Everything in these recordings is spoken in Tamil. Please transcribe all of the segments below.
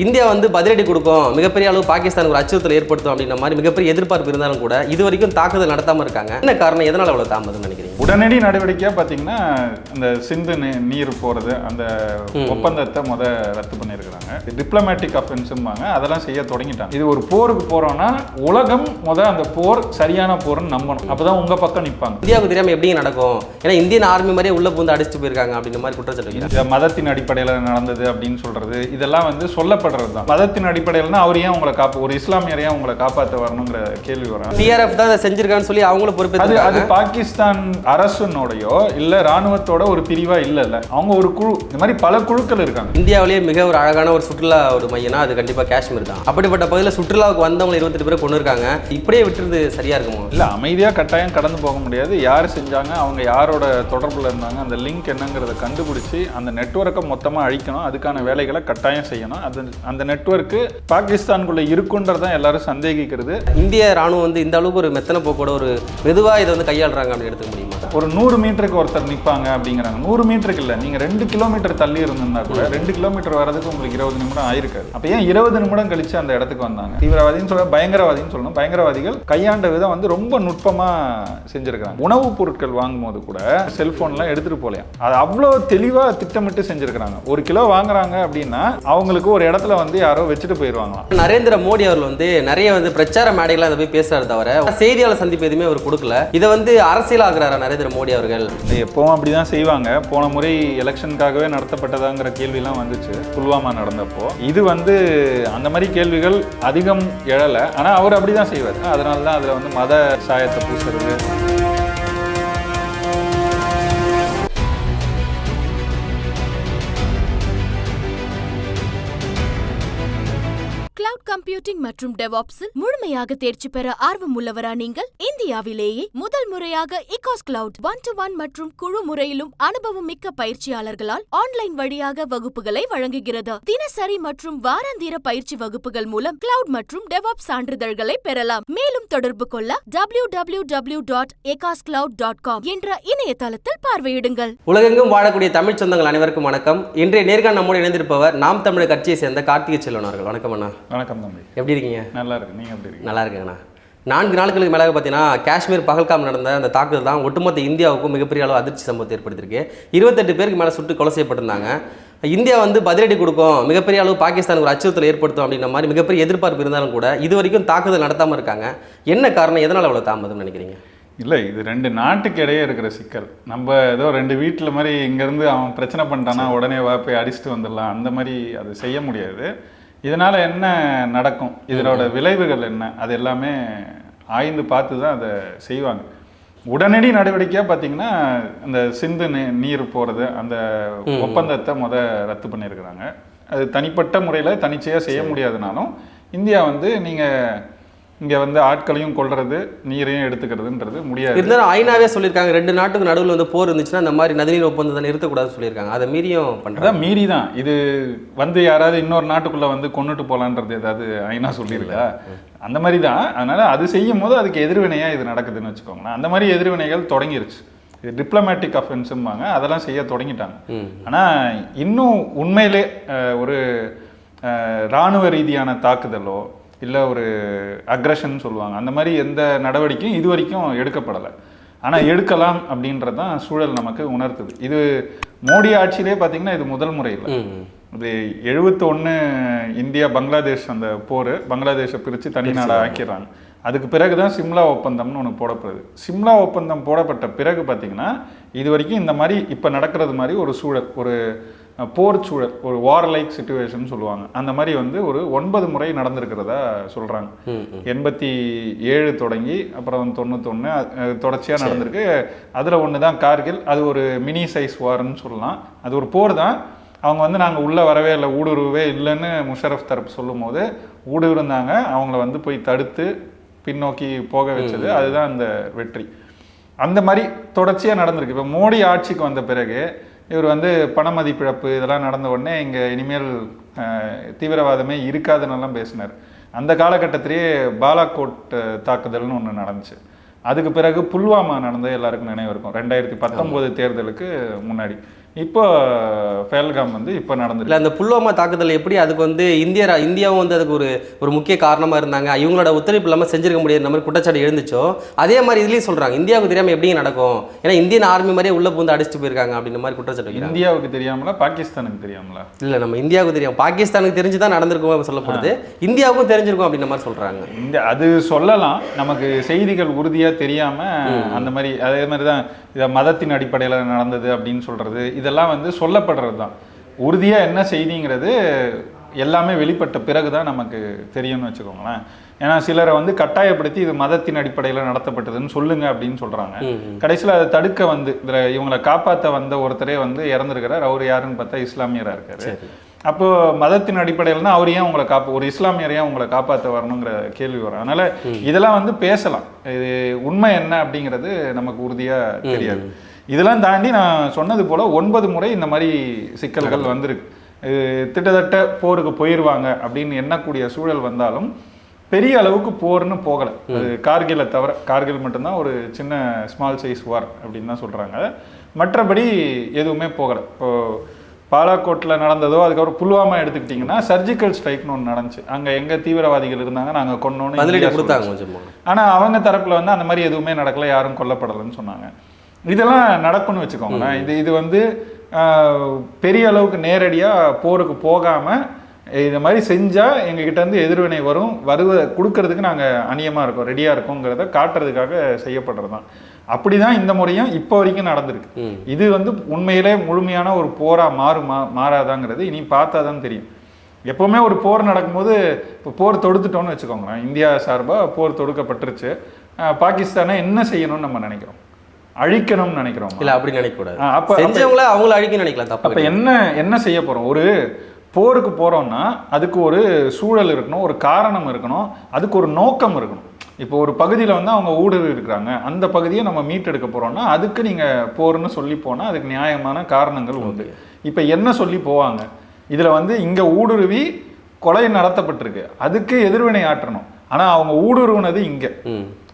இந்தியா வந்து பதிலடி கொடுக்கும். மிகப்பெரிய அளவு பாகிஸ்தானுக்கு ஒரு அச்சுறுத்தல் ஏற்படுத்தும் அப்படின்ற மாதிரி மிகப்பெரிய எதிர்பார்ப்பு இருந்தாலும் கூட இது வரைக்கும் தாக்குதல் நடத்தாமல் இருக்காங்க. என்ன காரணம்? எதனால் அவ்வளோ தாமதம் நினைக்கிறீங்க? உடனடி நடவடிக்கையாக பார்த்தீங்கன்னா இந்த சிந்து நீர் போகிறது அந்த ஒப்பந்தத்தை முத ரத்து பண்ணியிருக்கிறாங்க. டிப்ளமேட்டிக் அஃபென்ஸும்பாங்க அதெல்லாம் செய்ய தொடங்கிட்டாங்க. இது ஒரு போருக்கு போகிறோன்னா உலகம் முத அந்த போர் சரியான போர்னு நம்பணும். அப்போ தான் உங்கள் பக்கம் நிற்பாங்க இந்தியாவுக்கு தெரியாம எப்படி நடக்கும்? ஏன்னா இந்தியன் ஆர்மி மாதிரியே உள்ள பூந்து அடிச்சுட்டு போயிருக்காங்க அப்படின்ற மாதிரி குற்றச்சாட்டு மதத்தின் அடிப்படையில் நடந்தது அப்படின்னு சொல்றது இதெல்லாம் வந்து சொல்லப்படுறது தான். மதத்தின் அடிப்படையில்னா அவர் ஏன் உங்களை காப்பா ஒரு இஸ்லாமியர் ஏன் உங்களை காப்பாற்ற வரணுங்கிற கேள்வி வரும். டிஆர்எஃப் தான் அதை செஞ்சிருக்கான்னு சொல்லி அவங்களும் அது அது பாகிஸ்தான் அரசுனோடையோ இல்ல ராணுவத்தோட ஒரு பிரிவா இல்ல அவங்க ஒரு குழு இந்த மாதிரி பல குழுக்கள் இருக்காங்க. இந்தியாவிலேயே மிக ஒரு அழகான ஒரு சுற்றுலா ஒரு மையம்னா அது கண்டிப்பா காஷ்மீர் தான். அப்படிப்பட்ட பகுதியில் சுற்றுலாவுக்கு வந்தவங்க இருபத்தெட்டு பேரை கொண்டு இருக்காங்க இப்படியே விட்டுறது சரியா இருக்குமோ? இல்ல அமைதியா கட்டாயம் கடந்து போக முடியாது. யார் செஞ்சாங்க அவங்க யாரோட தொடர்புல இருந்தாங்க அந்த லிங்க் என்னங்கிறத கண்டுபிடிச்சு அந்த நெட்வொர்க்கை மொத்தமா அழிக்கணும். அதுக்கான வேலைகளை கட்டாயம் செய்யணும். அது அந்த நெட்வொர்க்கு பாகிஸ்தானுக்குள்ள இருக்குன்றதான் எல்லாரும் சந்தேகிக்கிறது. இந்திய ராணுவம் வந்து இந்த அளவுக்கு ஒரு மெத்தனை போக்கோட ஒரு மெதுவா இதை வந்து கையாளுறாங்க அப்படின்னு எடுத்துக்க முடியுமா? ஒரு நூறு மீட்டருக்கு ஒருத்தர் நிற்பாங்க அப்படிங்கிறாங்க. நூறு மீட்டருக்கு இல்லை நீங்கள் ரெண்டு கிலோமீட்டர் தள்ளி இருந்திருந்தா கூட ரெண்டு கிலோமீட்டர் வர்றதுக்கு உங்களுக்கு இருபது நிமிடம் ஆயிருக்காது. அப்போ ஏன் இருபது நிமிடம் கழிச்சு அந்த இடத்துக்கு வந்தாங்க? தீவிரவாதின்னு சொல்ல பயங்கரவாதின்னு சொல்லணும். பயங்கரவாதிகள் கையாண்ட விதம் வந்து ரொம்ப நுட்பமாக செஞ்சுருக்காங்க உணவுப் பொருட்கள் வாங்கும்போது கூட செல்ஃபோன்லாம் எடுத்துகிட்டு போகலையா அது அவ்வளோ தெளிவாக திட்டமிட்டு செஞ்சுருக்கிறாங்க. ஒரு கிலோ வாங்குறாங்க அப்படின்னா அவங்களுக்கு ஒரு இடத்துல வந்து யாரோ வச்சுட்டு போயிடுவாங்களாம் நரேந்திர மோடி அவர்கள் வந்து நிறைய வந்து பிரச்சார மேடைகள்லாம் அதை போய் பேசுறாரு தவிர செய்தியாளர் சந்திப்பு எதுவுமே அவர் கொடுக்கல. இதை வந்து அரசியல் ஆகுறாரா நரேந்திர மோடி அவர்கள். இது எப்பவும் அப்படிதான் செய்வாங்க. போன முறை எலெக்ஷனுக்காகவே நடத்தப்பட்டதாங்கிற கேள்விலாம் வந்துச்சு. புல்வாமா நடந்தப்போ. இது வந்து அந்த மாதிரி கேள்விகள் அதிகம் எழலை. ஆனால் அவர் அப்படிதான் செய்வார். அதனால தான் அதில் வந்து மத சாயத்தை பூசுறது கம்ப்யூட்டிங் மற்றும் டெவாப்ஸில் முழுமையாக தேர்ச்சி பெற ஆர்வம் உள்ளவரா நீங்கள்? இந்தியாவிலேயே முதல் முறையாக Ekas cloud one to one மற்றும் குழு முறையிலும் அனுபவம் மிக்க பயிற்சியாளர்களால் ஆன்லைன் வழியாக வகுப்புகளை வழங்குகிறது? தினசரி மற்றும் வாராந்திர பயிற்சி வகுப்புகள் மூலம் கிளவுட் மற்றும் டெவாப் சான்றிதழ்களை பெறலாம். மேலும் தொடர்பு கொள்ள W W W dot Ekas dot com என்ற இணையதளத்தில் பார்வையிடுங்கள். உலகெங்கும் வாழக்கூடிய தமிழ் சொந்தங்கள் அனைவருக்கும் வணக்கம். இன்றைய நேர்காணல் நம்மோடு இணைந்திருப்பவர் நாம் தமிழர் கட்சியை சேர்ந்த கார்த்திகை செல்வன் அவர்கள். வணக்கம் அண்ணா. வணக்கம் தம்பி. எப்படி இருக்கீங்க? நல்லா இருக்கு நீங்கள் எப்படி இருக்கீங்க? நல்லா இருக்குங்கண்ணா. நான்கு நாட்களுக்கு மேலாக பார்த்தீங்கன்னா காஷ்மீர் பகல்காம் நடந்த அந்த தாக்குதல் தான் ஒட்டுமொத்த இந்தியாவுக்கும் மிகப்பெரிய அளவு அதிர்ச்சி சம்பவத்தை ஏற்படுத்தியிருக்கு. இருபத்தெட்டு பேருக்கு மேலே சுட்டு கொலை செய்யப்பட்டிருந்தாங்க. இந்தியா வந்து பதிலடி கொடுக்கும் மிகப்பெரிய அளவு பாகிஸ்தானுக்கு ஒரு அச்சுறுத்தல் ஏற்படுத்தும் அப்படின்ற மாதிரி மிகப்பெரிய எதிர்பார்ப்பு இருந்தாலும் கூட இது வரைக்கும் தாக்குதல் நடத்தாமல் இருக்காங்க. என்ன காரணம்? எதனால் அவ்வளோ தாமதம் நினைக்கிறீங்க? இல்லை இது ரெண்டு நாட்டுக்கு இடையே இருக்கிற சிக்கல். நம்ம ஏதோ ரெண்டு வீட்டில் மாதிரி இங்கேருந்து அவன் பிரச்சனை பண்ணிட்டானா உடனே வா போய் அடிச்சுட்டு வந்துடலாம். அந்த மாதிரி அது செய்ய முடியாது. இதனால் என்ன நடக்கும்? இதனோட விளைவுகள் என்ன? அது எல்லாமே ஆய்ந்து பார்த்து தான் அதை செய்வாங்க. உடனடி நடவடிக்கையாக பார்த்தீங்கன்னா இந்த சிந்து நீர் போகிறது அந்த ஒப்பந்தத்தை முத ரத்து பண்ணியிருக்கிறாங்க. அது தனிப்பட்ட முறையில் தனிச்சையாக செய்ய முடியாதுனாலும் இந்தியா வந்து நீங்கள் இங்கே வந்து ஆட்களையும் கொல்றது நீரையும் எடுத்துக்கிறதுன்றது முடியாது. இருந்தாலும் ஐநாவே சொல்லியிருக்காங்க ரெண்டு நாட்டுக்கு நடுவில் வந்து போர் இருந்துச்சுன்னா இந்த மாதிரி நதிநீர் ஒப்பந்தத்தை நிறுத்தக்கூடாதுன்னு சொல்லியிருக்காங்க. அதை மீறியும் பண்ணுறாங்க அதான் மீறி தான் இது வந்து யாராவது இன்னொரு நாட்டுக்குள்ள வந்து கொண்டுட்டு போலான்றது ஏதாவது ஐநா சொல்லியிருக்கா? அந்த மாதிரி தான் அதனால அது செய்யும் போது அதுக்கு எதிர்வினையா இது நடக்குதுன்னு வச்சுக்கோங்களேன். அந்த மாதிரி எதிர்வினைகள் தொடங்கிருச்சு. இது டிப்ளமேட்டிக் அஃபென்ஸும்பாங்க. அதெல்லாம் செய்ய தொடங்கிட்டாங்க. ம். ஆனா இன்னும் உண்மையிலே ஒரு அஹ், ராணுவ ரீதியான தாக்குதலோ இல்லை ஒரு அக்ரஷன் சொல்லுவாங்க. அந்த மாதிரி எந்த நடவடிக்கையும் இது வரைக்கும் எடுக்கப்படலை. ஆனால் எடுக்கலாம் அப்படின்றது தான் சூழல் நமக்கு உணர்த்துது. இது மோடி ஆட்சியிலே பார்த்தீங்கன்னா இது முதல் முறை இல்லை. இது எழுபத்தொன்று இந்தியா பங்களாதேஷ் அந்த போர் பங்களாதேஷை பிரித்து தனி நாடா ஆக்கிடுறாங்க. அதுக்கு பிறகு தான் சிம்லா ஒப்பந்தம்னு ஒன்று போடப்படுது. சிம்லா ஒப்பந்தம் போடப்பட்ட பிறகு பார்த்தீங்கன்னா இது வரைக்கும் இந்த மாதிரி இப்போ நடக்கிறது மாதிரி ஒரு சூழல் ஒரு போர் சூழல் ஒரு வார் லைக் சுச்சுவேஷன் சொல்லுவாங்க. அந்த மாதிரி வந்து ஒரு ஒன்பது முறை நடந்திருக்கிறதா சொல்கிறாங்க எண்பத்தி ஏழு தொடங்கி அப்புறம் தொண்ணூத்தொன்று தொடர்ச்சியாக நடந்திருக்கு. அதில் ஒன்று தான் கார்கில் அது ஒரு மினி சைஸ் வார்னு சொல்லலாம். அது ஒரு போர் தான். அவங்க வந்து நாங்கள் உள்ளே வரவே இல்லை ஊடுருவவே இல்லைன்னு முஷரஃப் தரப்பு சொல்லும் போது ஊடுருந்தாங்க. அவங்கள வந்து போய் தடுத்து பின்னோக்கி போக வச்சது. அதுதான் அந்த வெற்றி. அந்த மாதிரி தொடர்ச்சியாக நடந்திருக்கு. இப்போ மோடி ஆட்சிக்கு வந்த பிறகு இவர் வந்து பண மதிப்பிழப்பு இதெல்லாம் நடந்த உடனே இங்கே இனிமேல் தீவிரவாதமே இருக்காதுன்னெல்லாம் பேசினார். அந்த காலகட்டத்திலேயே பாலாகோட் தாக்குதல்னு ஒன்று நடந்துச்சு. அதுக்கு பிறகு புல்வாமா நடந்தது எல்லாருக்கும் நினைவு இருக்கும். ரெண்டாயிரத்தி பத்தொம்போது தேர்தலுக்கு முன்னாடி. இப்போ ஃபேல்காம் வந்து இப்போ நடந்துருக்கு இல்லை அந்த புல்வாமா தாக்குதல் எப்படி அதுக்கு வந்து இந்திய இந்தியாவும் வந்து அதுக்கு ஒரு ஒரு முக்கிய காரணமாக இருந்தாங்க. இவங்களோட ஒத்துழைப்பு இல்லாமல் செஞ்சிருக்க முடியாது. மாதிரி குற்றச்சாட்டு எழுந்துச்சோ? அதே மாதிரி இதுலேயும் சொல்கிறாங்க இந்தியாவுக்கு தெரியாமல் எப்படிங்க நடக்கும்? ஏன்னா இந்தியன் ஆர்மி மாதிரியே உள்ளே பூந்து அடிச்சுட்டு போயிருக்காங்க அப்படின்ற மாதிரி குற்றச்சாட்டு இந்தியாவுக்கு தெரியாமலா பாகிஸ்தானுக்கு தெரியாமலா? இல்லை நம்ம இந்தியாவுக்கு தெரியும். பாகிஸ்தானுக்கு தெரிஞ்சு தான் நடந்திருக்கும் சொல்லப்படுது. இந்தியாவுக்கும் தெரிஞ்சிருக்கும் அப்படின்ற மாதிரி சொல்கிறாங்க இந்த அது சொல்லலாம். நமக்கு செய்திகள் உறுதியாக தெரியாமல் அந்த மாதிரி அதே மாதிரி தான் இதை மதத்தின் அடிப்படையில் நடந்தது அப்படின்னு சொல்கிறது இதெல்லாம் வந்து சொல்லப்படுறது தான் உறுதியாக என்ன செய்திங்கிறது எல்லாமே வெளிப்பட்ட பிறகு தான் நமக்கு தெரியும்னு வச்சுக்கோங்களேன். ஏன்னா சிலரை வந்து கட்டாயப்படுத்தி இது மதத்தின் அடிப்படையில் நடத்தப்பட்டதுன்னு சொல்லுங்க அப்படின்னு சொல்கிறாங்க கடைசியில் அதை தடுக்க வந்து இதில் இவங்களை காப்பாற்ற வந்த ஒருத்தரே வந்து இறந்துருக்கிறார். அவர் யாருன்னு பார்த்தா இஸ்லாமியராக இருக்காரு. அப்போ மதத்தின் அடிப்படையில்னா அவர் ஏன் உங்களை காப்பா ஒரு இஸ்லாமியர் ஏன் உங்களை காப்பாற்ற வரணுங்கிற கேள்வி வரும். அதனால இதெல்லாம் வந்து பேசலாம். இது உண்மை என்ன அப்படிங்கிறது நமக்கு உறுதியா தெரியாது. இதெல்லாம் தாண்டி நான் சொன்னது போல ஒன்பது முறை இந்த மாதிரி சிக்கல்கள் வந்திருக்கு. இது கிட்டத்தட்ட போருக்கு போயிடுவாங்க அப்படின்னு எண்ணக்கூடிய சூழல் வந்தாலும் பெரிய அளவுக்கு போர்னு போகலை. அது கார்கிலை தவிர கார்கில் மட்டும்தான் ஒரு சின்ன ஸ்மால் சைஸ் வார் அப்படின்னு தான் சொல்கிறாங்க மற்றபடி எதுவுமே போகலை. இப்போ பாலாக்கோட்டில் நடந்ததோ அதுக்கப்புறம் புல்வாமா எடுத்துக்கிட்டிங்கன்னா சர்ஜிக்கல் ஸ்ட்ரைக்னு ஒன்று நடந்துச்சு. அங்கே எங்கே தீவிரவாதிகள் இருந்தாங்க நாங்கள் கொன்னோன்னு பதிலடி இந்தியா கொடுத்தாங்க சொல்லுச்சு. கொஞ்சம் ஆனா அவங்க தரப்புல வந்து அந்த மாதிரி எதுவுமே நடக்கல யாரும் கொல்லப்படலைன்னு சொன்னாங்க. இதெல்லாம் நடக்கும்னு வச்சுக்கோங்களேன். இது இது வந்து பெரிய அளவுக்கு நேரடியா போருக்கு போகாம இந்த மாதிரி செஞ்சா எங்ககிட்ட இருந்து எதிர்வினை வரும். வருவ கொடுக்கறதுக்கு நாங்க அநியமா இருக்கோம் ரெடியா இருக்கோங்கிறத காட்டுறதுக்காக செய்யப்படுறது தான் அப்படிதான் இந்த முறையும் இப்போ வரைக்கும் நடந்திருக்கு. இது வந்து உண்மையிலே முழுமையான ஒரு போரா மாறுமா மாறாதாங்கிறது இனி பார்த்தா தான் தெரியும். எப்பவுமே ஒரு போர் நடக்கும்போது இப்போ போர் தொடுத்துட்டோம்னு வச்சுக்கோங்களேன். இந்தியா சார்பாக போர் தொடுக்கப்பட்டுருச்சு. பாகிஸ்தானை என்ன செய்யணும்னு நம்ம நினைக்கிறோம்? அழிக்கணும்னு நினைக்கிறோம்? இல்லை அப்படி நினைக்கக்கூடாது. அப்ப- செஞ்சவங்கள அவங்கள அழிக்க நினைக்கலாம் அப்போ தப்பு என்ன என்ன செய்ய போறோம்? ஒரு போருக்கு போறோம்னா அதுக்கு ஒரு சூழல் இருக்கணும் ஒரு காரணம் இருக்கணும் அதுக்கு ஒரு நோக்கம் இருக்கணும். இப்போ ஒரு பகுதியில் வந்து அவங்க ஊடுருவி இருக்கிறாங்க. அந்த பகுதியை நம்ம மீட்டெடுக்க போறோம்னா அதுக்கு நீங்க போர்னு சொல்லி போனா அதுக்கு நியாயமான காரணங்கள் உண்டு. இப்போ என்ன சொல்லி போவாங்க? இதுல வந்து இங்க ஊடுருவி கொலை நடத்தப்பட்டிருக்கு. அதுக்கு எதிர்வினை ஆற்றணும். ஆனா அவங்க ஊடுருவினது இங்க.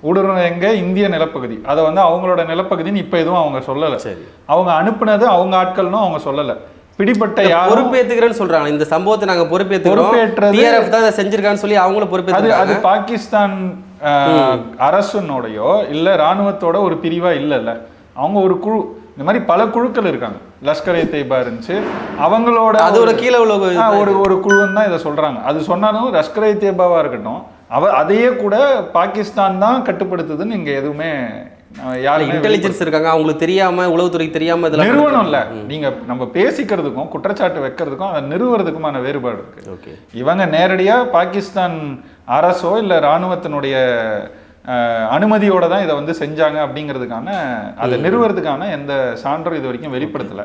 ஊடுருவ எங்க? இந்திய நிலப்பகுதி. அதை வந்து அவங்களோட நிலப்பகுதின்னு இப்ப எதுவும் அவங்க சொல்லல. சரி. அவங்க அனுப்புனது அவங்க ஆட்கள்னும் அவங்க சொல்லல. பிடிப்பட்ட யாரும் பொறுப்பேத்துக்கிறேன்னு சொல்றாங்க இந்த சம்பவத்தை நாங்க பொறுப்பேற்றது- டிஆர்எஃப் தான் செஞ்சிருக்கான்னு சொல்லி அவங்களும் அது பொறுப்பேற்று அது பாகிஸ்தான் அரசுனோடையோ இல்ல ராணுவத்தோட ஒரு பிரிவா இல்லைல்ல. அவங்க ஒரு குழு இந்த மாதிரி பல குழுக்கள் இருக்காங்க. லஷ்கர் ஏ தொய்பா இருந்துச்சு. அவங்களோட அதோட கீழே உள்ள ஒரு ஒரு குழுன்னு தான் இதை சொல்றாங்க. அது சொன்னாலும் லஷ்கர் ஏ தொய்பாவா இருக்கட்டும் அவ அதையே கூட பாகிஸ்தான் தான் கட்டுப்படுத்துதுன்னு இங்க எதுவுமே யாருமே இன்டெலிஜென்ஸ் இருக்காங்க. அவங்களுக்கு தெரியாம உளவுத்துறைக்கு தெரியாம இதெல்லாம் நிறுவனம் இல்ல. நீங்க நம்ம பேசிக்கிறதுக்கும் குற்றச்சாட்டு வைக்கிறதுக்கும் அதை நிறுவுறதுக்குமான வேறுபாடு இருக்கு. ஓகே. இவங்க நேரடியா பாகிஸ்தான் அரசோ இல்ல ராணுவத்தினுடைய அனுமதியோட தான் இதை வந்து செஞ்சாங்க அப்படிங்கிறதுக்கான அதை நிறுவுறதுக்கான எந்த சான்றும் இது வரைக்கும் வெளிப்படுத்தல.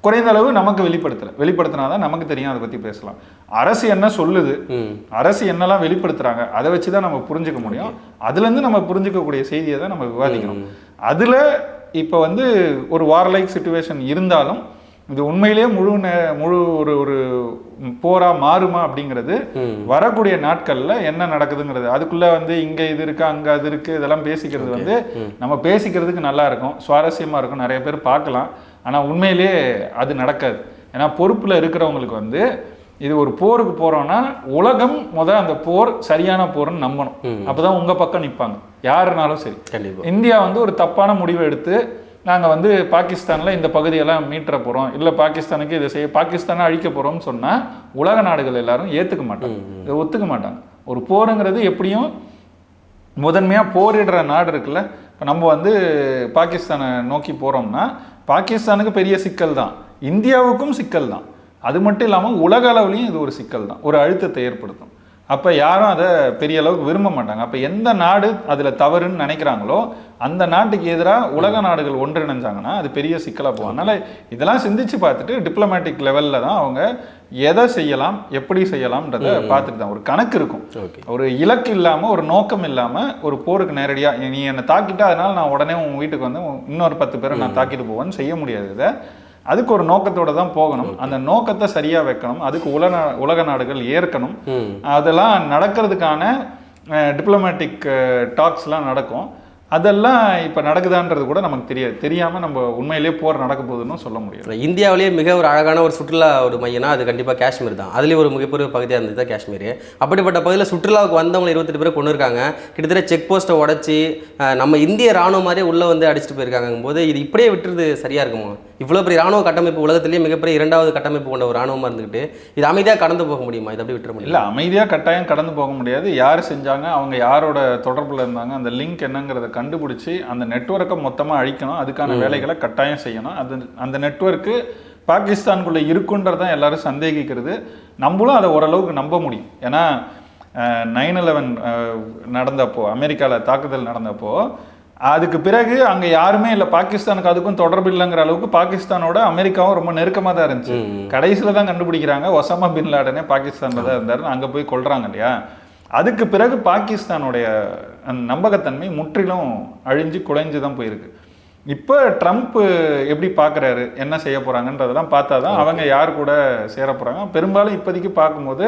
குறைந்த அளவு நமக்கு வெளிப்படுத்தல வெளிப்படுத்தினாதான் நமக்கு தெரியும் அதை பத்தி பேசலாம். அரசு என்ன சொல்லுது? அரசு என்னெல்லாம் வெளிப்படுத்துறாங்க? அதை வச்சு தான் நம்ம புரிஞ்சுக்க முடியும். அதுலேருந்து நம்ம புரிஞ்சுக்கக்கூடிய செய்தியை தான் நம்ம விவாதிக்கணும். அதில் இப்போ வந்து ஒரு வார்லைக் சுச்சுவேஷன் இருந்தாலும் இது உண்மையிலேயே முழு நே- முழு ஒரு ஒரு போரா மாறுமா அப்படிங்கிறது வரக்கூடிய நாட்கள்ல என்ன நடக்குதுங்கிறது. அதுக்குள்ள வந்து இங்க இது இருக்கு அங்க அது இருக்கு இதெல்லாம் பேசிக்கிறது வந்து நம்ம பேசிக்கிறதுக்கு நல்லா இருக்கும். சுவாரஸ்யமா இருக்கும். நிறைய பேர் பார்க்கலாம். ஆனா உண்மையிலேயே அது நடக்காது. ஏன்னா பொறுப்புல இருக்கிறவங்களுக்கு வந்து இது ஒரு போருக்கு போறோம்னா உலகம் முத அந்த போர் சரியான போர்னு நம்பணும். அப்பதான் உங்க பக்கம் நிப்பாங்க. யாருனாலும் சரி. இந்தியா வந்து ஒரு தப்பான முடிவை எடுத்து நாங்க வந்து பாகிஸ்தான்ல இந்த பகுதியெல்லாம் மீட்டுற போறோம். இல்ல பாகிஸ்தானுக்கு இதை செய்ய பாகிஸ்தானை அழிக்க போறோம்னு சொன்னா உலக நாடுகள் எல்லாரும் ஏத்துக்க மாட்டாங்க. இதை ஒத்துக்க மாட்டாங்க. ஒரு போருங்கிறது எப்படியும் முதன்மையா போரிடுற நாடு இருக்குல்ல. இப்போ நம்ம வந்து பாகிஸ்தானை நோக்கி போறோம்னா பாகிஸ்தானுக்கு பெரிய சிக்கல் தான். இந்தியாவுக்கும் சிக்கல் தான். அது மட்டும் இல்லாமல் உலக அளவுலேயும் இது ஒரு சிக்கல் தான். ஒரு அழுத்தத்தை ஏற்படுத்தும். அப்போ யாரும் அதை பெரிய அளவுக்கு விரும்ப மாட்டாங்க. அப்போ எந்த நாடு அதில் தவறுன்னு நினைக்கிறாங்களோ அந்த நாட்டுக்கு எதிராக உலக நாடுகள் ஒன்றிணைஞ்சாங்கன்னா அது பெரிய சிக்கலாக போகும். அதனால இதெல்லாம் சிந்திச்சு பார்த்துட்டு டிப்ளமேட்டிக் லெவலில் தான் அவங்க எதை செய்யலாம் எப்படி செய்யலாம்ன்றத பார்த்துட்டு தான். ஒரு கணக்கு இருக்கும். ஒரு இலக்கு இல்லாம ஒரு நோக்கம் இல்லாம ஒரு போருக்கு நேரடியா நீ என்னை தாக்கிட்டா அதனால நான் உடனே உன் வீட்டுக்கு வந்து இன்னொரு பத்து பேரை நான் தாக்கிட்டு போவேன்னு செய்ய முடியாது இதை. அதுக்கு ஒரு நோக்கத்தோட தான் போகணும். அந்த நோக்கத்தை சரியா வைக்கணும். அதுக்கு உலக உலக நாடுகள் ஏற்கணும். அதெல்லாம் நடக்கிறதுக்கான டிப்ளமேட்டிக் டாக்ஸ்லாம் நடக்கும். அதெல்லாம் இப்போ நடக்குதான்றது கூட நமக்கு தெரியாது. தெரியாமல் நம்ம உண்மையிலேயே போர் நடக்க போகுதுன்னு சொல்ல முடியாது. இந்தியாவிலேயே மிக ஒரு அழகான ஒரு சுற்றுலா ஒரு மையம்னா அது கண்டிப்பாக காஷ்மீர் தான். அதுலேயும் ஒரு மிகப்பெரிய பகுதியாக இருந்தது தான் காஷ்மீர். அப்படிப்பட்ட பகுதியில் சுற்றுலாவுக்கு வந்தவங்க இருபத்தெட்டு பேர் கொண்டு இருக்காங்க. கிட்டத்தட்ட செக் போஸ்ட்டை உடச்சி நம்ம இந்திய ராணுவம் மாதிரியே உள்ளே வந்து அடிச்சுட்டு போயிருக்காங்க போது இது இப்படியே விட்டுறது சரியாக இருக்குமா? இவ்வளோ பெரிய ராணுவ கட்டமைப்பு உலகத்திலேயே மிகப்பெரிய இரண்டாவது கட்டமைப்பு கொண்ட ஒரு ராணுவமாக இருந்துக்கிட்டு இது அமைதியாக கடந்து போக முடியுமா? இதை அப்படி விட்டுற முடியல இல்லை அமைதியாக கட்டாயம் கடந்து போக முடியாது. யார் செஞ்சாங்க அவங்க யாரோட தொடர்பில் இருந்தாங்க அந்த லிங்க் என்னங்கிறத கண்டுபிடிச்சி அந்த நெட்வொர்க்கை மொத்தமாக அழிக்கணும். அதுக்கான வேலைகளை கட்டாயம் செய்யணும். அது அந்த நெட்வொர்க்கு பாகிஸ்தானுக்குள்ளே இருக்குன்றதான் எல்லாரும் சந்தேகிக்கிறது. நம்மளும் அதை ஓரளவுக்கு நம்ப முடியும். ஏன்னா நைன் லெவன் நடந்தப்போ அமெரிக்காவில் தாக்குதல் நடந்தப்போ அதுக்கு பிறகு அங்கே யாருமே இல்லை. பாகிஸ்தானுக்கு அதுக்கும் தொடர்பு இல்லைங்கிற அளவுக்கு பாகிஸ்தானோட அமெரிக்காவும் ரொம்ப நெருக்கமாக தான் இருந்துச்சு. கடைசியில் தான் கண்டுபிடிக்கிறாங்க. ஒசாமா பின் லாடனே பாகிஸ்தானில் தான் இருந்தார். அங்கே போய் கொள்றாங்க இல்லையா? அதுக்கு பிறகு பாகிஸ்தானுடைய நம்பகத்தன்மை முற்றிலும் அழிஞ்சு குலைஞ்சு தான் போயிருக்கு. இப்போ ட்ரம்ப் எப்படி பார்க்குறாரு? என்ன செய்ய போகிறாங்கன்றதெல்லாம் பார்த்தா தான் அவங்க யார் கூட சேர போகிறாங்க பெரும்பாலும் இப்போதைக்கு பார்க்கும்போது.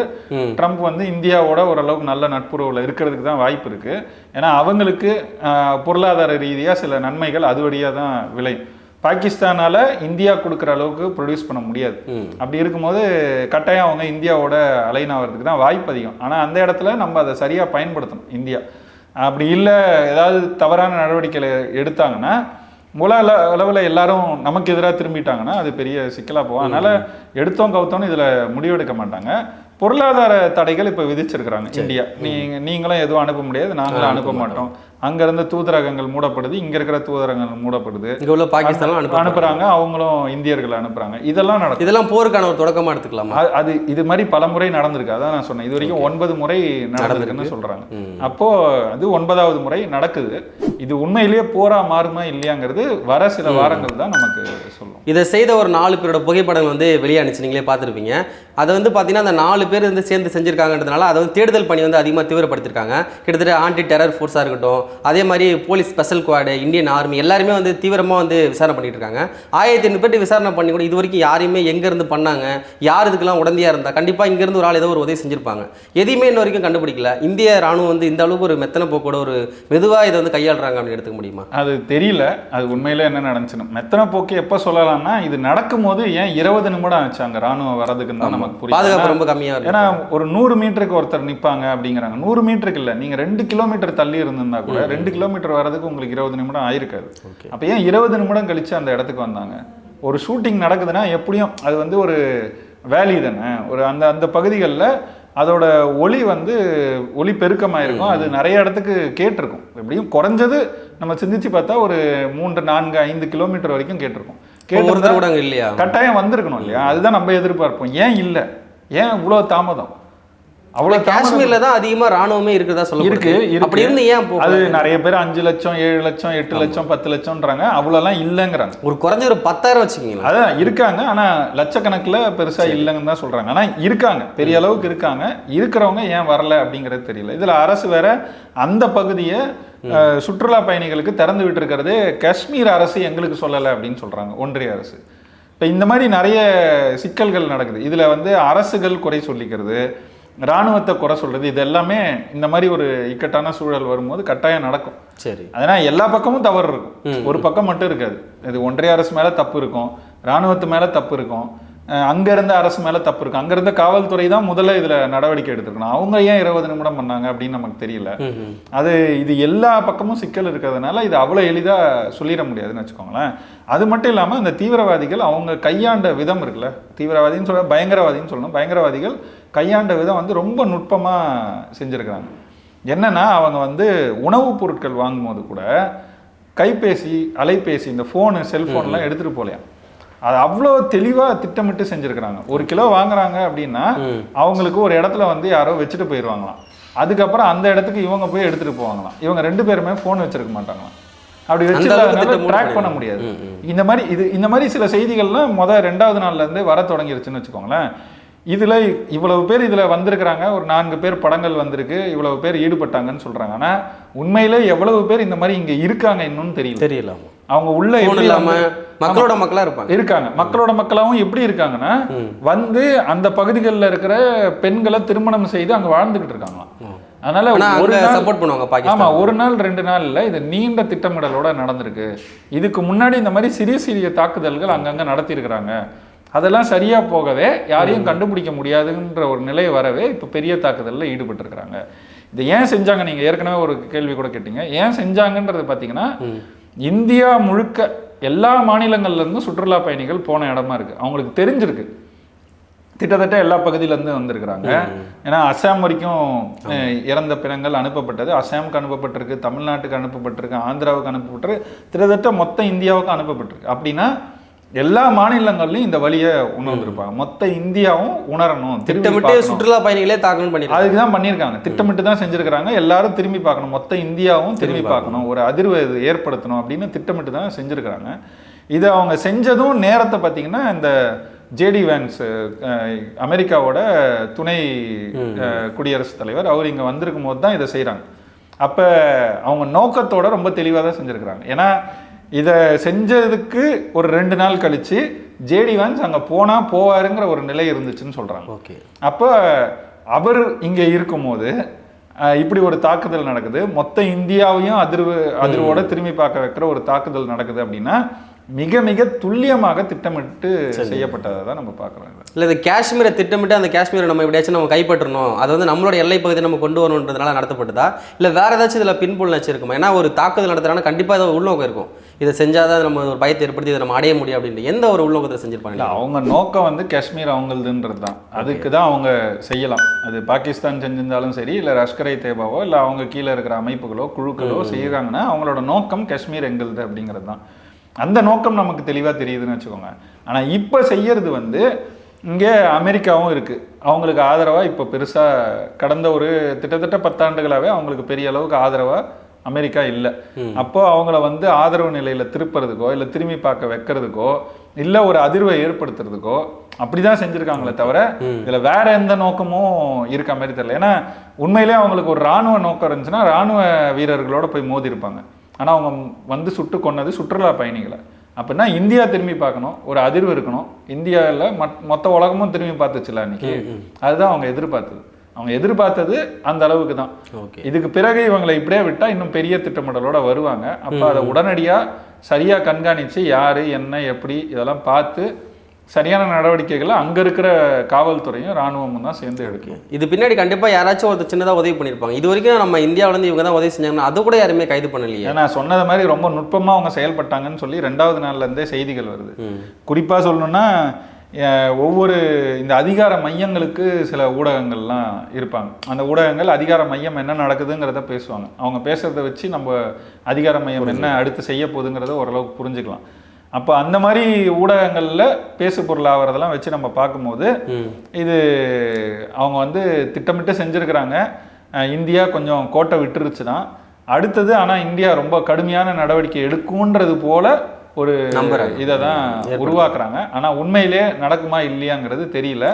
ட்ரம்ப் வந்து இந்தியாவோட ஓரளவுக்கு நல்ல நட்புறவில் இருக்கிறதுக்கு தான் வாய்ப்பு இருக்குது ஏன்னா அவங்களுக்கு பொருளாதார ரீதியாக சில நன்மைகள் அது வழியாக தான் விளையும் பாகிஸ்தானால இந்தியா கொடுக்குற அளவுக்கு ப்ரொடியூஸ் பண்ண முடியாது. அப்படி இருக்கும்போது கட்டாயம் அவங்க இந்தியாவோட அலைன் ஆகிறதுக்கு தான் வாய்ப்பு அதிகம். ஆனால் அந்த இடத்துல நம்ம அதை சரியாக பயன்படுத்தணும் இந்தியா. அப்படி இல்லை ஏதாவது தவறான நடவடிக்கைகளை எடுத்தாங்கன்னா உலக அளவில் எல்லாரும் நமக்கு எதிராக திரும்பிட்டாங்கன்னா அது பெரிய சிக்கலாக போகும். அதனால எடுத்தோம் கவுத்தோன்னு இதில் முடிவெடுக்க மாட்டாங்க. பொருளாதார தடைகள் இப்போ விதிச்சிருக்கிறாங்க இந்தியா. நீங்க நீங்களும் எதுவும் அனுப்ப முடியாது. நாங்களும் அனுப்ப மாட்டோம். அங்க இருந்த தூதரகங்கள் மூடப்படுது இங்க இருக்கிற தூதரகங்கள் மூடப்படுது. இங்கே உள்ள பாகிஸ்தான்லாம் அனுப்ப அனுப்புறாங்க அவங்களும் இந்தியர்களை அனுப்புறாங்க. இதெல்லாம் நடக்கும். இதெல்லாம் போருக்கான ஒரு தொடக்கமாக எடுத்துக்கலாமா? அது- இது மாதிரி பல முறை நடந்திருக்கு. அதான் நான் சொன்னேன். இது வரைக்கும் ஒன்பது முறை நடந்திருக்குன்னு சொல்றாங்க. ம். அப்போ அது ஒன்பதாவது முறை நடக்குது. இது உண்மையிலேயே போரா மாறுமா இல்லையாங்கிறது வர சில வாரங்கள் தான் நமக்கு சொல்லும். இதை செய்த ஒரு நாலு பேரோட புகைப்படங்கள் வந்து வெளியானுச்சு. நீங்களே பார்த்துருப்பீங்க. அதை வந்து பார்த்தீங்கன்னா அந்த நாலு பேர் வந்து சேர்ந்து செஞ்சிருக்காங்கன்றதுனால அதை வந்து தேடுதல் பணி வந்து அதிகமாக தீவிரப்படுத்திருக்காங்க. கிட்டத்தட்ட ஆன்டி டெரர் ஃபோர்ஸாக இருக்கட்டும் அதே மாதிரி police special squad Indian army எல்லாருமே வந்து தீவிரமாக வந்து விசாரணை பண்ணிட்டு இருக்காங்க ஆயிரத்தி ஐநூறு பேர் விசாரணை பண்ணி கூட இது வரைக்கும் யாரையுமே எங்கேருந்து பண்ணாங்க யார் இதுக்கெல்லாம் உடந்தையாக இருந்தால் கண்டிப்பாக இங்கேருந்து ஒரு ஆள் ஏதோ ஒரு உதவி செஞ்சுருப்பாங்க. எதையுமே இன்ன வரைக்கும் கண்டுபிடிக்கல. இந்திய ராணுவம் வந்து இந்த அளவுக்கு ஒரு மெத்தனை போக்கோட ஒரு மெதுவாக இதை வந்து கையாளுறாங்க அப்படின்னு எடுத்துக்க முடியுமா? அது தெரியல. அது உண்மையில் என்ன நடந்துச்சுன்னு. மெத்தனை போக்கு எப்போ சொல்லலாம்னா இது நடக்கும்போது ஏன் இருபது நிமிடம் ஆச்சு அங்கே ராணுவம் வர்றதுக்குன்னு தான் நமக்கு பாதுகாப்பு ரொம்ப கம்மியாக இருக்கு. ஏன்னா ஒரு நூறு மீட்டருக்கு ஒருத்தர் நிப்பாங்க அப்படிங்கிறாங்க. நூறு மீட்டருக்கு இல்ல. நீங்க ரெண்டு கிலோமீட்டர் தள்ளி இருந்திருந்தா கூட ரெண்டு கிலோமீட்டர் வர்றதுக்கு உங்களுக்கு இருபது நிமிடம் ஆயிருக்காது. அப்ப ஏன் இருபது நிமிடம் கழிச்சு அந்த இடத்துக்கு வந்தாங்க? ஒரு ஷூட்டிங் நடக்குதுன்னா எப்படியும் அது வந்து ஒரு வேலி தானே? ஒரு அந்த அந்த பகுதிகளில் அதோட ஒளி வந்து ஒளி பெருக்கமாயிருக்கும். அது நிறைய இடத்துக்கு கேட்டிருக்கும். எப்படியும் குறைஞ்சது நம்ம சிந்திச்சு பார்த்தா ஒரு மூன்று நான்கு ஐந்து கிலோமீட்டர் வரைக்கும் கேட்டிருக்கும். ஒருத்தர் கூட இல்லையா கட்டாயம் வந்திருக்கணும் இல்லையா? அதுதான் நம்ம எதிர்பார்ப்போம். ஏன் இல்லை? ஏன் இவ்வளோ தாமதம்? அவ்வளோ காஷ்மீர்ல தான் அதிகமா ராணுவமே இருக்கிறதா சொல்ல இருக்கு. அப்படி இருந்து ஏன் அது நிறைய பேர் அஞ்சு லட்சம் ஏழு லட்சம் எட்டு லட்சம் பத்து லட்சம்ன்றாங்க. அவ்வளோலாம் இல்லைங்கிறாங்க. ஒரு குறைஞ்ச ஒரு பத்தாயிரம் வச்சுக்கீங்களா? அதான் இருக்காங்க. ஆனா லட்சக்கணக்கில் பெருசா இல்லைங்கன்னு தான் சொல்றாங்க. ஆனா இருக்காங்க. பெரிய அளவுக்கு இருக்காங்க. இருக்கிறவங்க ஏன் வரல அப்படிங்கிறது தெரியல. இதுல அரசு வேற அந்த பகுதியை சுற்றுலா பயணிகளுக்கு திறந்து விட்டுருக்கிறது. காஷ்மீர் அரசு எங்களுக்கு சொல்லலை அப்படின்னு சொல்றாங்க ஒன்றிய அரசு. இப்போ இந்த மாதிரி நிறைய சிக்கல்கள் நடக்குது. இதுல வந்து அரசுகள் குறை சொல்லிக்கிறது இராணுவத்தை குறை சொல்றது இது எல்லாமே இந்த மாதிரி ஒரு இக்கட்டான சூழல் வரும்போது கட்டாயம் நடக்கும். சரி. அதனால் எல்லா பக்கமும் தவறு இருக்கும். ஒரு பக்கம் மட்டும் இருக்காது. இது ஒன்றிய அரசு மேல தப்பு இருக்கும் இராணுவத்து மேல தப்பு இருக்கும். அஹ் அங்க இருந்த அரசு மேல தப்பு இருக்கும் அங்க இருந்த காவல்துறை தான் முதல்ல இதுல நடவடிக்கை எடுத்துருக்கணும். அவங்க ஏன் இருபது நிமிடம் பண்ணாங்க அப்படின்னு நமக்கு தெரியல. அது இது எல்லா பக்கமும் சிக்கல் இருக்கிறதுனால இது அவ்வளோ எளிதாக சொல்லிட முடியாதுன்னு வச்சுக்கோங்களேன். அது மட்டும் இல்லாமல் இந்த தீவிரவாதிகள் அவங்க கையாண்ட விதம் இருக்குல்ல. தீவிரவாதின்னு சொல்ல பயங்கரவாதின்னு சொல்லணும். பயங்கரவாதிகள் கையாண்ட விதம் வந்து ரொம்ப நுட்பமாக செஞ்சுருக்கிறாங்க. என்னன்னா அவங்க வந்து உணவுப் பொருட்கள் வாங்கும்போது கூட கைபேசி அலைபேசி இந்த ஃபோனு செல்ஃபோன்லாம் எடுத்துகிட்டு போகலையா அது அவ்வளோ தெளிவாக திட்டமிட்டு செஞ்சுருக்கிறாங்க. ஒரு கிலோ வாங்குறாங்க அப்படின்னா. அவங்களுக்கு ஒரு இடத்துல வந்து யாரோ வச்சுட்டு போயிடுவாங்களாம் அதுக்கப்புறம் அந்த இடத்துக்கு இவங்க போய் எடுத்துட்டு போவாங்களாம். இவங்க ரெண்டு பேருமே ஃபோன் வச்சிருக்க மாட்டாங்களாம். அப்படி அந்த அளவுக்கு வச்சிருந்தா திட்டமிட்டு ட்ராக் பண்ண. முடியாது. இந்த மாதிரி இது இந்த மாதிரி சில செய்திகள்லாம் முத ரெண்டாவது நாள்ல இருந்து வர தொடங்கிருச்சுன்னு வச்சுக்கோங்களேன். இதுல இவ்வளவு பேர் இதுல வந்திருக்கிறாங்க. ஒரு நான்கு பேர் படங்கள் வந்திருக்கு. இவ்வளவு பேர் ஈடுபட்டாங்கன்னு சொல்றாங்க. ஆனா உண்மையிலே எவ்வளவு பேர் இந்த மாதிரி இங்க இருக்காங்க இன்னும் தெரியல. தெரியல அவங்க உள்ள எப்படி இல்லாம மக்களோட மக்களா இருப்பாங்க. இருக்காங்க. மக்களோட மக்களாவும் எப்படி இருக்காங்கன்னா. வந்து அந்த பகுதிகளில் இருக்கிற பெண்களை திருமணம் செய்து அங்க வாழ்ந்துகிட்டு இருக்காங்களாம். அதனால ஒரு சப்போர்ட் பண்ணுவாங்க ஆமா ஒரு நாள் ரெண்டு நாள் இல்ல இது நீண்ட திட்டமிடலோட நடந்திருக்கு. இதுக்கு முன்னாடி இந்த மாதிரி சிறிய சிறிய தாக்குதல்கள் அங்கங்க நடத்தியிருக்கிறாங்க. அதெல்லாம் சரியா போகவே யாரையும் கண்டுபிடிக்க முடியாதுன்ற ஒரு நிலை வரவே இப்ப பெரிய தாக்குதல்ல ஈடுபட்டிருக்கிறாங்க. இதை ஏன் செஞ்சாங்க? நீங்க ஏற்கனவே ஒரு கேள்வி கூட கேட்டீங்க. ஏன் செஞ்சாங்கன்றது பாத்தீங்கன்னா இந்தியா முழுக்க எல்லா மாநிலங்கள்ல இருந்தும் சுற்றுலா பயணிகள் போன இடமா இருக்கு. அவங்களுக்கு தெரிஞ்சிருக்கு. கிட்டத்தட்ட எல்லா பகுதியிலேருந்து வந்திருக்கிறாங்க. ஏன்னா அசாம் வரைக்கும் இறந்த பிணங்கள் அனுப்பப்பட்டது. அசாமுக்கு அனுப்பப்பட்டிருக்கு தமிழ்நாட்டுக்கு அனுப்பப்பட்டிருக்கு ஆந்திராவுக்கு அனுப்பப்பட்டிருக்கு. கிட்டத்தட்ட மொத்த இந்தியாவுக்கு அனுப்பப்பட்டிருக்கு. அப்படின்னா எல்லா மாநிலங்கள்லையும் இந்த வழியை உணர்ந்திருப்பாங்க மொத்த இந்தியாவும் உணரணும் திட்டமிட்டு. சுற்றுலா பயணிகளே தாக்கணும் பண்ணிருக்காங்க அதுக்கு தான் பண்ணியிருக்காங்க. திட்டமிட்டு தான் செஞ்சிருக்கிறாங்க. எல்லாரும் திரும்பி பார்க்கணும். மொத்த இந்தியாவும் திரும்பி பார்க்கணும். ஒரு அதிர்வை இது ஏற்படுத்தணும் அப்படின்னு திட்டமிட்டு தான் செஞ்சிருக்கிறாங்க. இது அவங்க செஞ்சதும் நேரத்தை பார்த்தீங்கன்னா இந்த ஜேடி வேன்ஸ் அமெரிக்காவோட துணை குடியரசுத் தலைவர் அவர் இங்கே வந்திருக்கும் போது தான் இதை செய்கிறாங்க அப்போ அவங்க நோக்கத்தோட ரொம்ப தெளிவாக தான் செஞ்சுருக்கிறாங்க. ஏன்னா இதை செஞ்சதுக்கு ஒரு ரெண்டு நாள் கழிச்சு ஜேடி வேன்ஸ் அங்கே போனால் போவாருங்கிற ஒரு நிலை இருந்துச்சுன்னு சொல்கிறாங்க ஓகே. அப்போ அவர் இங்கே இருக்கும்போது இப்படி ஒரு தாக்குதல் நடக்குது. மொத்த இந்தியாவையும் அதிர்வு அதிர்வோட திரும்பி பார்க்க வைக்கிற ஒரு தாக்குதல் நடக்குது அப்படின்னா மிக மிக துல்லியமாக திட்டமிட்டு செய்யப்பட்டதை தான் நம்ம பார்க்குறோம் இல்ல இந்த காஷ்மீரை திட்டமிட்டு அந்த காஷ்மீரை நம்ம எப்படியாச்சும் நம்ம கைப்பற்றணும். அது வந்து நம்மளோட எல்லை பகுதியை நம்ம கொண்டு வரணுன்றதுனால நடத்தப்பட்டதா? இல்ல வேற ஏதாச்சும் இதுல பின்புல் வச்சிருக்குமா ஏன்னா ஒரு தாக்குதல் நடத்துறாங்கன்னா கண்டிப்பா ஏதோ உள்நோக்கம் இருக்கும். இதை செஞ்சாதான் நம்ம ஒரு பயத்தை ஏற்படுத்தி இதை நம்ம அடைய முடியும் அப்படின்ட்டு எந்த ஒரு உள்நோக்கத்தை செஞ்சிருப்பாங்க? அவங்க நோக்கம் வந்து காஷ்மீர் அவங்களதுன்றது தான். அதுக்கு தான் அவங்க செய்யலாம். அது பாகிஸ்தான் செஞ்சிருந்தாலும் சரி இல்லை லஷ்கரை தேபாவோ இல்லை அவங்க கீழே இருக்கிற அமைப்புகளோ குழுக்களோ செய்கிறாங்கன்னா அவங்களோட நோக்கம் காஷ்மீர் எங்களுது அப்படிங்கிறது தான். அந்த நோக்கம் நமக்கு தெளிவாக தெரியுதுன்னு வச்சுக்கோங்க. ஆனால் இப்போ செய்யறது வந்து இங்கே அமெரிக்காவும் இருக்குது அவங்களுக்கு ஆதரவாக இப்போ பெருசாக கடந்த ஒரு கிட்டத்தட்ட பத்தாண்டுகளாகவே அவங்களுக்கு பெரிய அளவுக்கு ஆதரவாக அமெரிக்கா இல்லை. அப்போ அவங்கள வந்து ஆதரவு நிலையில திருப்புறதுக்கோ இல்லை திரும்பி பார்க்க வைக்கிறதுக்கோ இல்லை ஒரு அதிர்வை ஏற்படுத்துறதுக்கோ அப்படிதான் செஞ்சிருக்காங்களே தவிர இதுல வேற எந்த நோக்கமும் இருக்க மாதிரி தெரியல. ஏன்னா உண்மையிலேயே அவங்களுக்கு ஒரு ராணுவ நோக்கம் இருந்துச்சுன்னா ராணுவ வீரர்களோட போய் மோதி இருப்பாங்க ஆனா அவங்க வந்து சுட்டு கொன்னது சுற்றுலா பயணிகளை. அப்படின்னா இந்தியா திரும்பி பார்க்கணும். ஒரு அதிர்வு இருக்கணும். இந்தியாவில் மொத்த உலகமும் திரும்பி பார்த்துச்சுல அன்னைக்கு. அதுதான் அவங்க எதிர்பார்த்தது. அவங்க எதிர்பார்த்தது அந்த அளவுக்கு தான். ஓகே. இதுக்கு பிறகு இவங்களை இப்படியே விட்டா இன்னும் பெரிய திட்டமிடலோட வருவாங்க. அப்ப அதை உடனடியா சரியா கண்காணிச்சு யாரு என்ன எப்படி இதெல்லாம் பார்த்து சரியான நடவடிக்கைகளை அங்க இருக்கிற காவல்துறையும் ராணுவமும் தான் சேர்ந்து எடுக்கும். இது பின்னாடி கண்டிப்பா யாராச்சும் ஒருத்தர் சின்னதா உதவி பண்ணிருப்பாங்க. இது வரைக்கும் நம்ம இந்தியாவுல இருந்து இவங்க தான் உதவி செஞ்சாங்கன்னா அது கூட யாருமே கைது பண்ணலையே? ஏன்னா சொன்னது மாதிரி ரொம்ப நுட்பமா அவங்க செயல்பட்டாங்கன்னு சொல்லி ரெண்டாவது நாள்ல இருந்தே செய்திகள் வருது. ம். குறிப்பா சொல்லணும்னா ஒவ்வொரு இந்த அதிகார மையங்களுக்கு சில ஊடகங்கள்லாம் இருப்பாங்க. அந்த ஊடகங்கள் அதிகார மையம் என்ன நடக்குதுங்கிறத பேசுவாங்க. அவங்க பேசுறத வச்சு நம்ம அதிகார மையம் என்ன அடுத்து செய்ய போகுதுங்கிறத ஓரளவுக்கு புரிஞ்சுக்கலாம். அப்போ அந்த மாதிரி ஊடகங்களில் பேசு பொருள் ஆகிறதெல்லாம் வச்சு நம்ம பார்க்கும்போது. இது அவங்க வந்து திட்டமிட்டு செஞ்சுருக்கிறாங்க. இந்தியா கொஞ்சம் கோட்டை விட்டுருச்சு தான் அடுத்தது ஆனால் இந்தியா ரொம்ப கடுமையான நடவடிக்கை எடுக்கும்ன்றது போல ஒரு. இதை தான் உருவாக்குறாங்க. ஆனால் உண்மையிலே நடக்குமா இல்லையாங்கிறது தெரியல.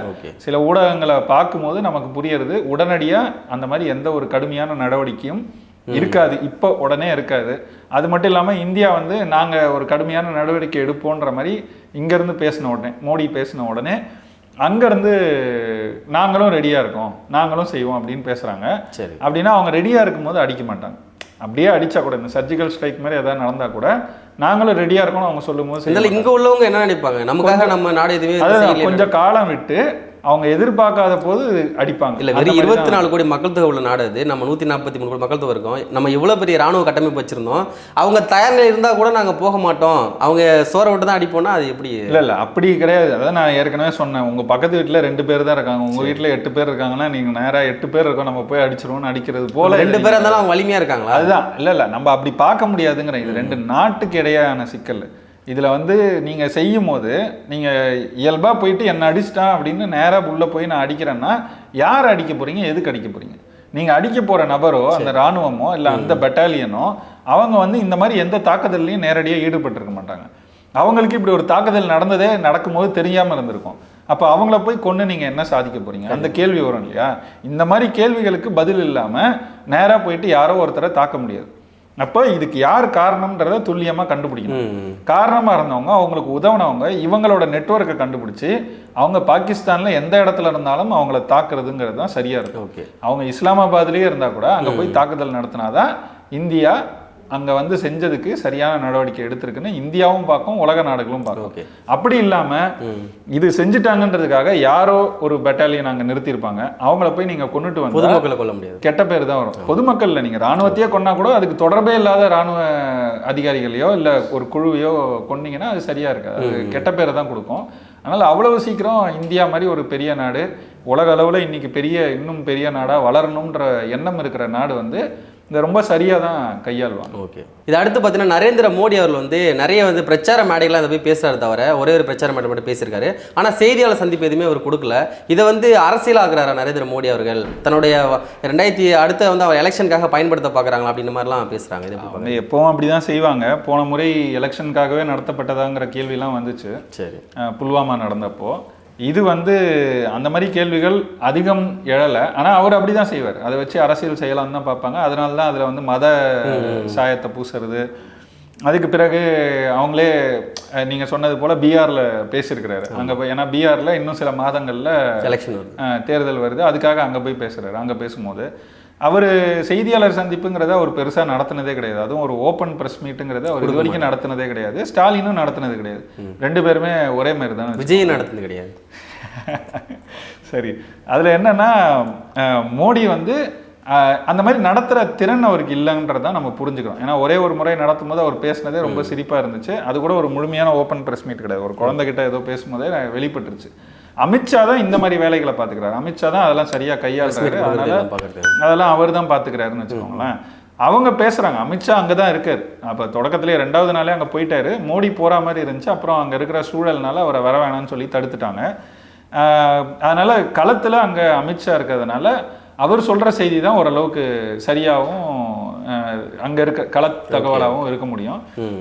சில ஊடகங்களை பார்க்கும்போது நமக்கு புரியறது உடனடியாக அந்த மாதிரி எந்த ஒரு கடுமையான நடவடிக்கையும் இருக்காது. இப்போ உடனே இருக்காது. அது மட்டும் இல்லாமல் இந்தியா வந்து நாங்கள் ஒரு கடுமையான நடவடிக்கை எடுப்போன்ற மாதிரி இங்கேருந்து பேசின உடனே மோடி பேசின உடனே அங்கேருந்து நாங்களும் ரெடியாக இருக்கோம். நாங்களும் செய்வோம் அப்படின்னு பேசுகிறாங்க சரி. அப்படின்னா அவங்க ரெடியாக இருக்கும்போது அடிக்க மாட்டாங்க. அப்படியே அடிச்சா கூட இந்த சர்ஜிக்கல் ஸ்ட்ரைக் மாதிரி ஏதாவது நடந்தா கூட நாங்களும் ரெடியாக இருக்கோம் அவங்க செய்ய இருந்தாலும் இங்க உள்ளவங்க என்ன நினைப்பாங்க? நமக்காக நம்ம நாடு எதுவுமே. கொஞ்சம் காலம் விட்டு அவங்க எதிர்பார்க்காத போது அடிப்பாங்க. இல்ல வெறும் இருபத்தி. நாலு கோடி மக்கள் தொகை உள்ள நாடு அது. நம்ம நூத்தி நாற்பத்தி மூணு கோடி மக்கள் தொகை இருக்கோம். நம்ம இவ்வளவு பெரிய ராணுவ கட்டமைப்பு வச்சிருந்தோம். அவங்க தயார் நிலை இருந்தா கூட நாங்க போக மாட்டோம். அவங்க சோற விட்டு தான் அடிப்போம்னா அது எப்படி? இல்ல இல்ல அப்படி கிடையாது. அதான் நான் ஏற்கனவே சொன்னேன். உங்க பக்கத்து வீட்டுல ரெண்டு பேர் தான் இருக்காங்க. உங்க வீட்டுல எட்டு பேர் இருக்காங்கன்னா நீங்க நேரா எட்டு பேர் இருக்கோம். நம்ம போய் அடிச்சிருவோம்னு அடிக்கிறது போல ரெண்டு பேரா இருந்தாலும் அவங்க வலிமையா இருக்காங்களா? அதுதான். இல்ல இல்ல நம்ம அப்படி பார்க்க முடியாதுங்கிற இது ரெண்டு நாட்டுக்கு இடையான சிக்கல். இதுல வந்து நீங்க செய்யும் போது நீங்க இயல்பா போயிட்டு என்ன அடிச்சிட்டான் அப்படின்னு நேரா உள்ள போய் நான் அடிக்கிறேன்னா யார் அடிக்க போறீங்க? எதுக்கு அடிக்க போறீங்க? நீங்க அடிக்க போற நபரோ அந்த ராணுவமோ இல்ல அந்த பெட்டாலியனோ அவங்க வந்து இந்த மாதிரி எந்த தாக்குதல்லையும் நேரடியா ஈடுபட்டிருக்க மாட்டாங்க. அவங்களுக்கு இப்படி ஒரு தாக்குதல் நடந்ததே நடக்கும்போது தெரியாம இருந்திருக்கும். அப்போ அவங்கள போய் கொண்டு நீங்க என்ன சாதிக்க போறீங்க? அந்த கேள்வி வரும் இல்லையா? இந்த மாதிரி கேள்விகளுக்கு பதில் இல்லாம நேரா போயிட்டு யாரோ ஒருத்தரை தாக்க முடியாது. அப்போ இதுக்கு யார் காரணம்ன்றத துல்லியமாக கண்டுபிடிக்கணும். காரணமாக இருந்தவங்க அவங்களுக்கு உதவுனவங்க இவங்களோட நெட்வொர்க்கை கண்டுபிடிச்சி அவங்க பாகிஸ்தானில் எந்த இடத்துல இருந்தாலும் அவங்கள தாக்குறதுங்கிறது தான் சரியாக இருக்கும். ஓகே. அவங்க இஸ்லாமாபாத்லேயே இருந்தால் கூட அங்கே போய் தாக்குதல் நடத்தினாதான் இந்தியா அங்கே வந்து செஞ்சதுக்கு சரியான நடவடிக்கை எடுத்திருக்குன்னு இந்தியாவும் பார்க்கும் உலக நாடுகளும் பார்க்கும். அப்படி இல்லாமல் இது செஞ்சுட்டாங்கன்றதுக்காக யாரோ ஒரு பெட்டாலியன் அங்கே நிறுத்தியிருப்பாங்க. அவங்கள போய் நீங்கள் கொண்டுட்டு வந்து பொதுமக்களை கொல்ல முடியாது. கெட்ட பேர் தான் வரும். பொதுமக்கள்ல நீங்க ராணுவத்தையே கொன்னா கூட அதுக்கு தொடர்பே இல்லாத ராணுவ அதிகாரிகளையோ இல்ல ஒரு குழுவையோ கொன்னீங்கன்னா அது சரியா இருக்காது. அது கெட்ட பேரை தான் கொடுக்கும். அதனால அவ்வளவு சீக்கிரம் இந்தியா மாதிரி ஒரு பெரிய நாடு உலக அளவுல இன்னைக்கு பெரிய இன்னும் பெரிய நாடா வளரணுன்ற எண்ணம் இருக்கிற நாடு வந்து இந்த ரொம்ப சரியா தான் கையாளுவாங்க. ஓகே. இது அடுத்து பார்த்தீங்கன்னா நரேந்திர மோடி அவர்கள் வந்து நிறைய வந்து பிரச்சார மேடைகள்லாம் அதை போய் பேசுறாரு தவிர ஒரே ஒரு பிரச்சார மேடை மட்டும் பேசியிருக்காரு. ஆனால் செய்தியாளர் சந்திப்பு எதுவுமே அவர் கொடுக்கல. இதை வந்து அரசியலாக்குறாரா நரேந்திர மோடி அவர்கள்? தன்னுடைய ரெண்டாயிரத்தி அடுத்த வந்து அவர் எலெக்ஷனுக்காக பயன்படுத்த பார்க்குறாங்களா அப்படின்ற மாதிரிலாம் பேசுறாங்க. இது அவங்க? எப்பவும் அப்படிதான் செய்வாங்க. போன முறை எலெக்ஷனுக்காகவே நடத்தப்பட்டதாங்கிற கேள்விலாம் வந்துச்சு. சரி. புல்வாமா நடந்தப்போ. இது வந்து அந்த மாதிரி கேள்விகள் அதிகம் எழலை. ஆனால் அவர் அப்படி தான் செய்வார். அதை வச்சு அரசியல் செய்யலாம்னு தான் பார்ப்பாங்க. அதனால தான் அதில் வந்து மத சாயத்தை பூசுறது. அதுக்கு பிறகு அவங்களே அஹ், நீங்க சொன்னது போல பீகார்ல பேசியிருக்கிறாரு. அங்க போய் ஏன்னா பீகார்ல இன்னும் சில மாதங்கள்ல எலெக்ஷன் தேர்தல் வருது. அதுக்காக அங்க போய் பேசுறாரு. அங்க பேசும்போது அவர் செய்தியாளர் சந்திப்புங்கிறத அவர் பெருசா நடத்தினதே கிடையாது. அதுவும் ஒரு ஓப்பன் பிரஸ் மீட்டுங்கிறத அவர் இது வரைக்கும் நடத்தினதே கிடையாது. ஸ்டாலினும் நடத்தினது கிடையாது. ரெண்டு பேருமே ஒரே மாதிரி தான் விஜய் நடத்துனது கிடையாது. சரி. அதில் என்னன்னா மோடி வந்து அந்த மாதிரி நடத்துகிற திறன் அவருக்கு இல்லைன்றதை நம்ம புரிஞ்சுக்கிறோம் ஏன்னா ஒரே ஒரு முறை நடத்தும் போது அவர் பேசினதே ரொம்ப சிரிப்பாக இருந்துச்சு. அது கூட ஒரு முழுமையான ஓப்பன் ப்ரெஸ் மீட் கிடையாது. ஒரு குழந்தைகிட்ட ஏதோ பேசும்போதே வெளிப்பட்டுருச்சு. அமித்ஷா தான் இந்த மாதிரி வேலைகளை பார்த்துக்கிறாரு. அமித்ஷா தான் அதெல்லாம் சரியாக கையாளுறாரு. அதனால அதெல்லாம் அவர் தான் பார்த்துக்கிறாருன்னு வச்சுக்கோங்களேன். அவங்க பேசுறாங்க. அமித்ஷா அங்கே தான் இருக்காரு. அப்போ தொடக்கத்திலே ரெண்டாவது நாளே அங்கே போயிட்டாரு. மோடி போற மாதிரி இருந்துச்சு. அப்புறம் அங்கே இருக்கிற சூழல்னால அவரை வர வேணாம்னு சொல்லி தடுத்துட்டாங்க. அதனால களத்தில் அங்கே அமித்ஷா இருக்கிறதுனால அவர் சொல்ற செய்தி தான் ஓரளவுக்கு சரியாகவும் அங்க இருக்க கள தகவலாகவும் இருக்க முடியும்.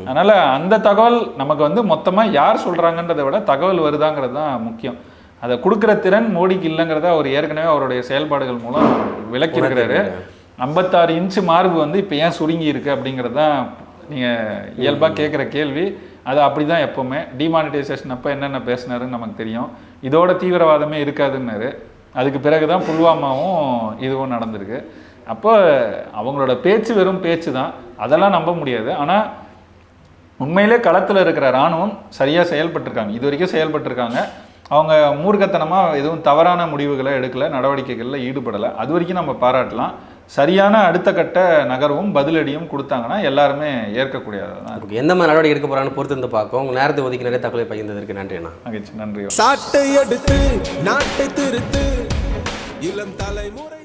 அதனால அந்த தகவல் நமக்கு வந்து மொத்தமா யார் சொல்றாங்கன்றதை விட தகவல் வருதாங்கிறது தான் முக்கியம். அதை கொடுக்குற திறன் மோடிக்கு இல்லைங்கிறத அவர் ஏற்கனவே அவருடைய செயல்பாடுகள் மூலம் விளக்கி இருக்கிறாரு ஐம்பத்தாறு இன்ச்சு மார்பு வந்து இப்போ ஏன் சுருங்கி இருக்கு அப்படிங்கிறது தான் நீங்கள் இயல்பாக கேட்குற கேள்வி. அது அப்படி தான் எப்போவுமே. டிமானிட்டைசேஷன் அப்போ என்னென்ன பேசினாருன்னு நமக்கு தெரியும். இதோட தீவிரவாதமே இருக்காதுன்னாரு. அதுக்கு பிறகு தான் புல்வாமாவும் இதுவும் நடந்திருக்கு. அப்போ அவங்களோட பேச்சு வெறும் பேச்சு தான் அதெல்லாம் நம்ப முடியாது. ஆனால் உண்மையிலே களத்தில் இருக்கிற இராணுவம் சரியாக செயல்பட்டிருக்காங்க. இது வரைக்கும் செயல்பட்டிருக்காங்க. அவங்க மூர்க்கத்தனமாக எதுவும் தவறான முடிவுகளை எடுக்கலை நடவடிக்கைகளில் ஈடுபடலை. அது வரைக்கும் நம்ம பாராட்டலாம். சரியான அடுத்த கட்ட நகர்வும் பதிலடியும் கொடுத்தாங்கன்னா எல்லாருமே ஏற்கக்கூடியது தான் ஓகே எந்த மாதிரி நடவடிக்கை எடுக்க போறான்னு பொறுத்து இருந்து பார்க்கும் உங்க நேரத்தை ஒதுக்கி நிறைய தகவலை பகிர்ந்ததற்கு நன்றி அண்ணா. நன்றி. சாட்டை எடுத்து நாட்டை திருத்து. இளம் தலைமுறை